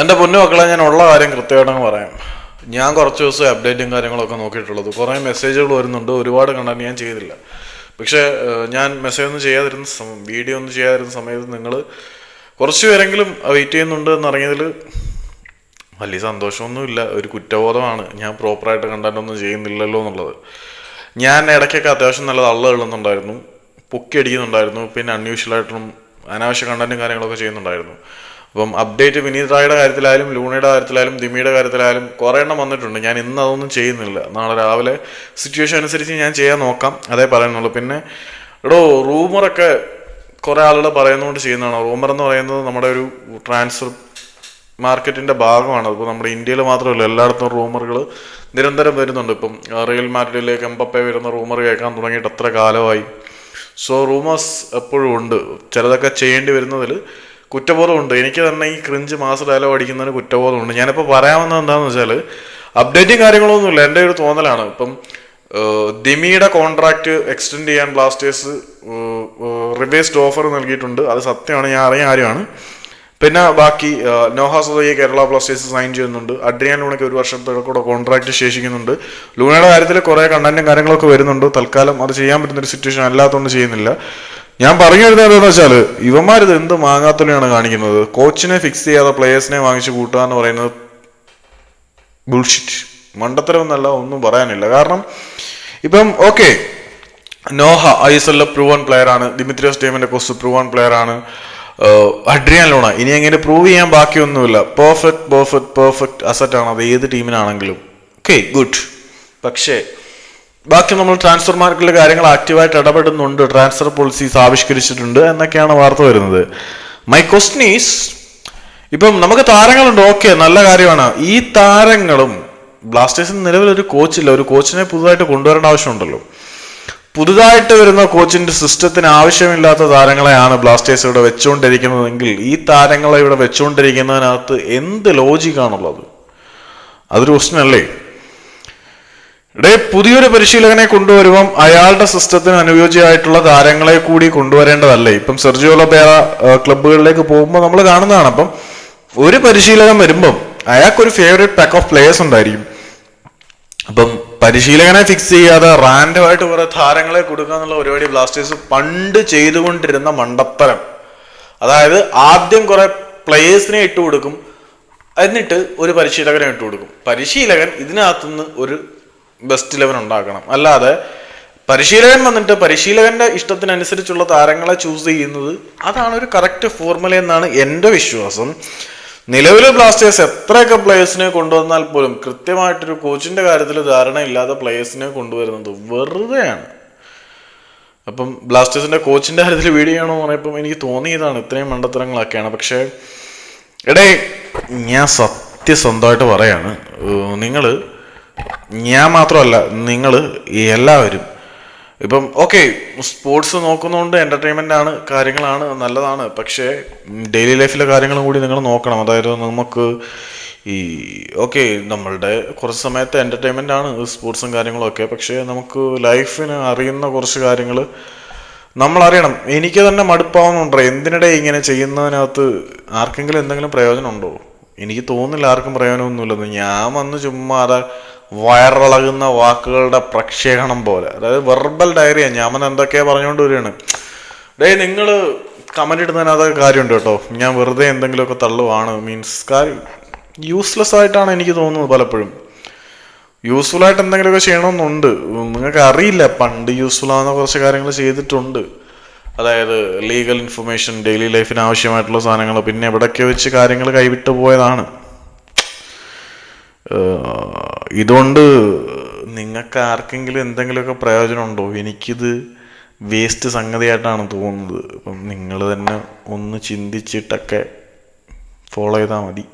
എന്റെ പൊന്നു മക്കളെ ഞാൻ ഉള്ള കാര്യം കൃത്യമായിട്ടങ്ങ് പറയാം. ഞാൻ കുറച്ച് ദിവസം അപ്ഡേറ്റും കാര്യങ്ങളൊക്കെ നോക്കിയിട്ടുള്ളത്. കുറേ മെസ്സേജുകൾ വരുന്നുണ്ട്. ഒരുപാട് കണ്ടന്റ് ഞാൻ ചെയ്തില്ല. പക്ഷേ ഞാൻ മെസ്സേജ് ഒന്നും ചെയ്യാതിരുന്ന വീഡിയോ ഒന്നും ചെയ്യാതിരുന്ന സമയത്ത് നിങ്ങൾ കുറച്ച് പേരെങ്കിലും വെയിറ്റ് ചെയ്യുന്നുണ്ട് എന്നറിഞ്ഞതിൽ വലിയ സന്തോഷമൊന്നുമില്ല. ഒരു കുറ്റബോധമാണ്. ഞാൻ പ്രോപ്പറായിട്ട് കണ്ടന്റ് ഒന്നും ചെയ്യുന്നില്ലല്ലോ എന്നുള്ളത്. ഞാൻ ഇടയ്ക്കൊക്കെ അത്യാവശ്യം നല്ല തള്ള എഴുതുന്നുണ്ടായിരുന്നു പൊക്കി അടിക്കുന്നുണ്ടായിരുന്നു. പിന്നെ അൺയൂഷ്വലായിട്ടും അനാവശ്യ കണ്ടന്റും കാര്യങ്ങളൊക്കെ ചെയ്യുന്നുണ്ടായിരുന്നു. അപ്പം അപ്ഡേറ്റ് വിനീത് റായുടെ കാര്യത്തിലായാലും ലൂണയുടെ കാര്യത്തിലായാലും ദിമിയുടെ കാര്യത്തിലായാലും കുറേ എണ്ണം വന്നിട്ടുണ്ട്. ഞാൻ ഇന്ന് അതൊന്നും ചെയ്യുന്നില്ല. നാളെ രാവിലെ സിറ്റുവേഷൻ അനുസരിച്ച് ഞാൻ ചെയ്യാൻ നോക്കാം. അതേ പറയുന്നുള്ളൂ പിന്നെ എടോ റൂമറൊക്കെ കുറേ ആളുകൾ പറയുന്നതുകൊണ്ട് ചെയ്യുന്നതാണ്. റൂമർ എന്ന് പറയുന്നത് നമ്മുടെ ഒരു ട്രാൻസ്ഫർ മാർക്കറ്റിന്റെ ഭാഗമാണ്. അപ്പോൾ നമ്മുടെ ഇന്ത്യയിൽ മാത്രമല്ല എല്ലായിടത്തും റൂമറുകൾ നിരന്തരം വരുന്നുണ്ട്. ഇപ്പം റിയൽ മാർക്കറ്റിലേക്ക് എംബപ്പെ വരുന്ന റൂമർ കേൾക്കാൻ തുടങ്ങിയിട്ട് എത്ര കാലമായി. സോ റൂമേഴ്സ് എപ്പോഴും ഉണ്ട്. ചിലതൊക്കെ ചെയ്യേണ്ടി വരുന്നതിൽ കുറ്റബോധമുണ്ട്. എനിക്ക് തന്നെ ഈ ക്രിഞ്ച് മാസ ഡയലോഗ് അടിക്കുന്നതിന് കുറ്റബോധമുണ്ട്. ഞാനിപ്പോൾ പറയാവുന്നത് എന്താണെന്ന് വെച്ചാൽ അപ്ഡേറ്റും കാര്യങ്ങളൊന്നുമില്ല. എന്റെ ഒരു തോന്നലാണ്. ഇപ്പം ദിമിയുടെ കോൺട്രാക്റ്റ് എക്സ്റ്റെൻഡ് ചെയ്യാൻ ബ്ലാസ്റ്റേഴ്സ് റിവേസ്ഡ് ഓഫർ നൽകിയിട്ടുണ്ട്. അത് സത്യമാണ്. ഞാൻ അറിയാൻ കാര്യമാണ്. പിന്നെ ബാക്കി നോഹ കേരള ബ്ലാസ്റ്റേഴ്സ് സൈൻ ചെയ്യുന്നുണ്ട്. അഡ്രിയാൻ ലൂണയ്ക്ക് ഒരു വർഷത്തെ കൂടെ കോൺട്രാക്ട് ശേഷിക്കുന്നുണ്ട്. ലൂണയുടെ കാര്യത്തിൽ കുറേ കണ്ടന്റും കാര്യങ്ങളൊക്കെ വരുന്നുണ്ട്. തൽക്കാലം അത് ചെയ്യാൻ പറ്റുന്ന ഒരു സിറ്റുവേഷൻ അല്ലാത്തതുകൊണ്ട് ചെയ്യുന്നില്ല. ഞാൻ പറഞ്ഞു വരുന്നത് എന്താണെന്ന് വെച്ചാൽ ഇവന്മാരിത് എന്ത് മാങ്ങാത്തലയാണ് കാണിക്കുന്നത്? കോച്ചിനെ ഫിക്സ് ചെയ്യാതെ പ്ലേയേഴ്സിനെ വാങ്ങിച്ച് കൂട്ടുക എന്ന് പറയുന്നത് ബുൾഷിറ്റ് മണ്ടത്തരം എന്നല്ല ഒന്നും പറയാനില്ല. കാരണം ഇപ്പം ഓക്കെ നോഹ ഐ എസ് എല്ലിലെ പ്രൂവൺ പ്ലെയർ ആണ്. ദിമിത്രിയോസ് ടീമിന്റെ കോസ് പ്രൂവൺ പ്ലെയർ ആണ്. Adrian Luna. ഇനി എങ്ങനെ പ്രൂവ് ചെയ്യാൻ ബാക്കിയൊന്നുമില്ല. പെർഫെക്റ്റ് പെർഫെക്റ്റ് പെർഫെക്റ്റ് അസറ്റ് ആണ് അത് ഏത് ടീമിനാണെങ്കിലും ഓക്കെ ഗുഡ് പക്ഷേ ബാക്കി നമ്മൾ ട്രാൻസ്ഫർ മാർക്കറ്റിലെ കാര്യങ്ങൾ ആക്റ്റീവായിട്ട് ഇടപെടുന്നുണ്ട്. ട്രാൻസ്ഫർ പോളിസീസ് ആവിഷ്കരിച്ചിട്ടുണ്ട് എന്നൊക്കെയാണ് വാർത്ത വരുന്നത്. മൈ ക്വസ്റ്റൻ ഈസ് ഇപ്പം നമുക്ക് താരങ്ങളുണ്ട്. ഓക്കെ നല്ല കാര്യമാണ്. ഈ താരങ്ങളും ബ്ലാസ്റ്റേഴ്സിന് നിലവിൽ ഒരു കോച്ചില്ല ഒരു കോച്ചിനെ പുതുതായിട്ട് കൊണ്ടുവരേണ്ട ആവശ്യമുണ്ടല്ലോ. പുതുതായിട്ട് വരുന്ന കോച്ചിന്റെ സിസ്റ്റത്തിന് ആവശ്യമില്ലാത്ത താരങ്ങളെയാണ് ബ്ലാസ്റ്റേഴ്സ് ഇവിടെ വെച്ചുകൊണ്ടിരിക്കുന്നതെങ്കിൽ ഈ താരങ്ങളെ ഇവിടെ വെച്ചുകൊണ്ടിരിക്കുന്നതിനകത്ത് എന്ത് ലോജിക്കാണുള്ളത് അതൊരു ക്വസ്റ്റ്യൻ അല്ലേ? ഇവിടെ പുതിയൊരു പരിശീലകനെ കൊണ്ടുവരുമ്പം അയാളുടെ സിസ്റ്റത്തിന് അനുയോജ്യമായിട്ടുള്ള താരങ്ങളെ കൂടി കൊണ്ടുവരേണ്ടതല്ലേ? ഇപ്പം സെർജിയോ ലൊബേറ ക്ലബ്ബുകളിലേക്ക് പോകുമ്പോൾ നമ്മൾ കാണുന്നതാണ്. അപ്പം ഒരു പരിശീലകൻ വരുമ്പം അയാൾക്കൊരു ഫേവറേറ്റ് പാക്ക് ഓഫ് പ്ലേയേഴ്സ് ഉണ്ടായിരിക്കും. അപ്പം പരിശീലകനെ ഫിക്സ് ചെയ്യാതെ റാൻഡമായിട്ട് കുറെ താരങ്ങളെ കൊടുക്കുക എന്നുള്ള പരിപാടി ബ്ലാസ്റ്റേഴ്സ് പണ്ട് ചെയ്തുകൊണ്ടിരുന്ന മണ്ടത്തരം. അതായത് ആദ്യം കുറെ പ്ലേയേഴ്സിനെ ഇട്ട് കൊടുക്കും എന്നിട്ട് ഒരു പരിശീലകനെ ഇട്ട് കൊടുക്കും പരിശീലകൻ ഇതിനകത്തുനിന്ന് ഒരു ബെസ്റ്റ് ഇലവൻ ഉണ്ടാക്കണം അല്ലാതെ പരിശീലകൻ വന്നിട്ട് പരിശീലകന്റെ ഇഷ്ടത്തിനനുസരിച്ചുള്ള താരങ്ങളെ ചൂസ് ചെയ്യുന്നത് അതാണ് ഒരു കറക്റ്റ് ഫോർമുല എന്നാണ് എന്റെ വിശ്വാസം. നിലവിലെ ബ്ലാസ്റ്റേഴ്സ് എത്രയൊക്കെ പ്ലേയേഴ്സിനെ കൊണ്ടുവന്നാൽ പോലും കൃത്യമായിട്ടൊരു കോച്ചിന്റെ കാര്യത്തിൽ ധാരണയില്ലാത്ത പ്ലേയേഴ്സിനെ കൊണ്ടുവരുന്നത് വെറുതെയാണ്. അപ്പം ബ്ലാസ്റ്റേഴ്സിന്റെ കോച്ചിന്റെ കാര്യത്തിൽ വീഡിയോ ചെയ്യണമെന്ന് പറഞ്ഞപ്പം എനിക്ക് തോന്നിയതാണ് ഇത്രയും മണ്ടത്തരങ്ങളൊക്കെയാണ്. പക്ഷേ എടേ ഞാൻ സത്യസന്ധമായിട്ട് പറയാണ് നിങ്ങൾ ഞാൻ മാത്രമല്ല നിങ്ങൾ എല്ലാവരും. ഇപ്പം ഓക്കെ സ്പോർട്സ് നോക്കുന്നതുകൊണ്ട് എന്റർടൈൻമെന്റ് ആണ് കാര്യങ്ങളാണ് നല്ലതാണ്. പക്ഷേ ഡെയിലി ലൈഫിലെ കാര്യങ്ങളും കൂടി നിങ്ങൾ നോക്കണം. അതായത് നമുക്ക് ഈ ഓക്കെ നമ്മളുടെ കുറച്ച് സമയത്ത് എന്റർടൈൻമെന്റ് ആണ് സ്പോർട്സും കാര്യങ്ങളും ഒക്കെ. പക്ഷേ നമുക്ക് ലൈഫിന് അറിയുന്ന കുറച്ച് കാര്യങ്ങൾ നമ്മൾ അറിയണം എനിക്ക് തന്നെ മടുപ്പാവുന്നുണ്ടോ എന്തിനിടെ ഇങ്ങനെ ചെയ്യുന്നതിനകത്ത് ആർക്കെങ്കിലും എന്തെങ്കിലും പ്രയോജനം ഉണ്ടോ എനിക്ക് തോന്നുന്നില്ല ആർക്കും പ്രയോജനമൊന്നുമില്ലെന്ന്. ഞാൻ വന്ന് ചുമ്മാതെ വയറിളകുന്ന വാക്കുകളുടെ പ്രക്ഷേപണം പോലെ. അതായത് വെർബൽ ഡയറിയാണ് ഞാൻ എന്തൊക്കെയാ പറഞ്ഞുകൊണ്ട് വരികയാണ്. ഡേ നിങ്ങൾ കമന്റ് ഇടുന്നതിനകത്ത് കാര്യമുണ്ട് കേട്ടോ. ഞാൻ വെറുതെ എന്തെങ്കിലുമൊക്കെ തള്ളുവാണ്. മീൻസ് കാര്യം യൂസ്ലെസ് ആയിട്ടാണ് എനിക്ക് തോന്നുന്നത് പലപ്പോഴും. യൂസ്ഫുൾ ആയിട്ട് എന്തെങ്കിലുമൊക്കെ ചെയ്യണമെന്നുണ്ട്. നിങ്ങൾക്ക് അറിയില്ല. പണ്ട് യൂസ്ഫുൾ ആവുന്ന കുറച്ച് കാര്യങ്ങൾ ചെയ്തിട്ടുണ്ട്. അതായത് ലീഗൽ ഇൻഫർമേഷൻ ഡെയിലി ലൈഫിന് ആവശ്യമായിട്ടുള്ള സാധനങ്ങൾ പിന്നെ എവിടെയൊക്കെ വെച്ച് കാര്യങ്ങൾ കൈവിട്ടു പോയതാണ്. ഇതുകൊണ്ട് നിങ്ങൾക്ക് ആർക്കെങ്കിലും എന്തെങ്കിലുമൊക്കെ പ്രയോജനം ഉണ്ടോ? എനിക്കിത് വേസ്റ്റ് സംഗതിയായിട്ടാണ് തോന്നുന്നത്. അപ്പം നിങ്ങൾ തന്നെ ഒന്ന് ചിന്തിച്ചിട്ടൊക്കെ ഫോളോ ചെയ്താൽ മതി.